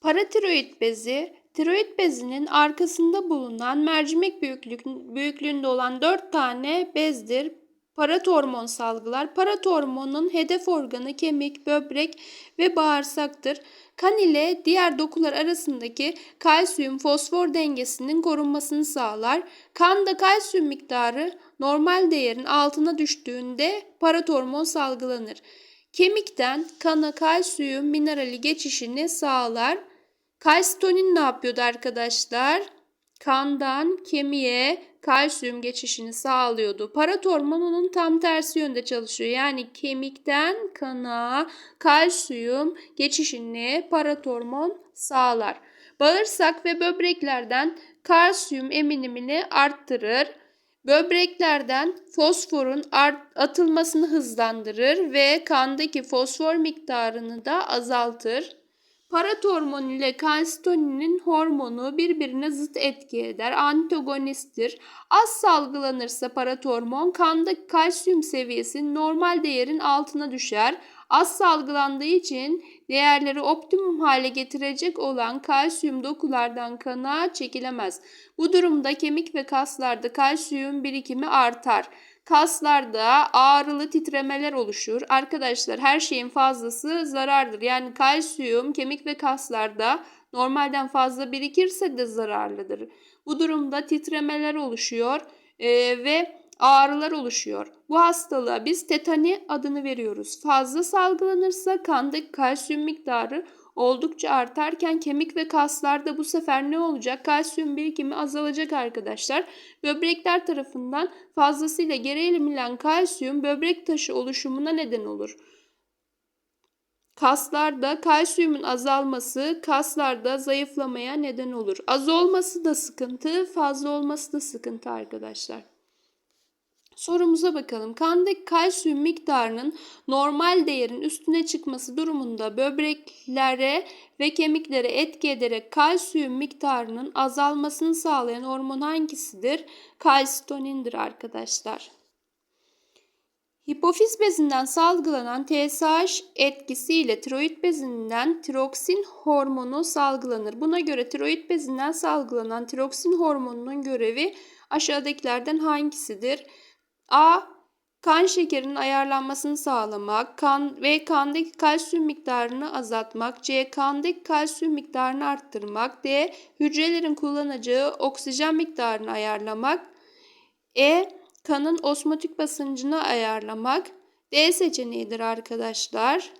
Paratiroid bezi, tiroid bezinin arkasında bulunan mercimek büyüklük, büyüklüğünde olan 4 tane bezdir. Paratormon salgılar. Paratormonun hedef organı kemik, böbrek ve bağırsaktır. Kan ile diğer dokular arasındaki kalsiyum fosfor dengesinin korunmasını sağlar. Kanda kalsiyum miktarı normal değerin altına düştüğünde paratormon salgılanır. Kemikten kana kalsiyum minerali geçişini sağlar. Kalsitonin ne yapıyordu arkadaşlar? Kandan kemiğe kalsiyum geçişini sağlıyordu. Paratormon onun tam tersi yönde çalışıyor. Yani kemikten kana kalsiyum geçişini paratormon sağlar. Bağırsak ve böbreklerden kalsiyum eminimini arttırır. Böbreklerden fosforun atılmasını hızlandırır ve kandaki fosfor miktarını da azaltır. Paratormon ile kalsitoninin hormonu birbirine zıt etki eder, antagonisttir. Az salgılanırsa paratormon kanda kalsiyum seviyesi normal değerin altına düşer. Az salgılandığı için değerleri optimum hale getirecek olan kalsiyum dokulardan kana çekilemez. Bu durumda kemik ve kaslarda kalsiyum birikimi artar. Kaslarda ağrılı titremeler oluşur. Arkadaşlar her şeyin fazlası zarardır. Yani kalsiyum kemik ve kaslarda normalden fazla birikirse de zararlıdır. Bu durumda titremeler oluşuyor e, ve ağrılar oluşuyor. Bu hastalığa biz tetani adını veriyoruz. Fazla salgılanırsa kandaki kalsiyum miktarı oldukça artarken kemik ve kaslarda bu sefer ne olacak? Kalsiyum birikimi azalacak arkadaşlar. Böbrekler tarafından fazlasıyla geri emililen kalsiyum böbrek taşı oluşumuna neden olur. Kaslarda kalsiyumun azalması kaslarda zayıflamaya neden olur. Az olması da sıkıntı, fazla olması da sıkıntı arkadaşlar. Sorumuza bakalım. Kandaki kalsiyum miktarının normal değerin üstüne çıkması durumunda böbreklere ve kemiklere etki ederek kalsiyum miktarının azalmasını sağlayan hormon hangisidir? Kalsitonindir arkadaşlar. Hipofiz bezinden salgılanan TSH etkisiyle tiroid bezinden tiroksin hormonu salgılanır. Buna göre tiroid bezinden salgılanan tiroksin hormonunun görevi aşağıdakilerden hangisidir? A. Kan şekerinin ayarlanmasını sağlamak, kan ve kandaki kalsiyum miktarını azaltmak, C. Kandaki kalsiyum miktarını arttırmak, D. Hücrelerin kullanacağı oksijen miktarını ayarlamak, E. Kanın osmotik basıncını ayarlamak, D seçeneğidir arkadaşlar.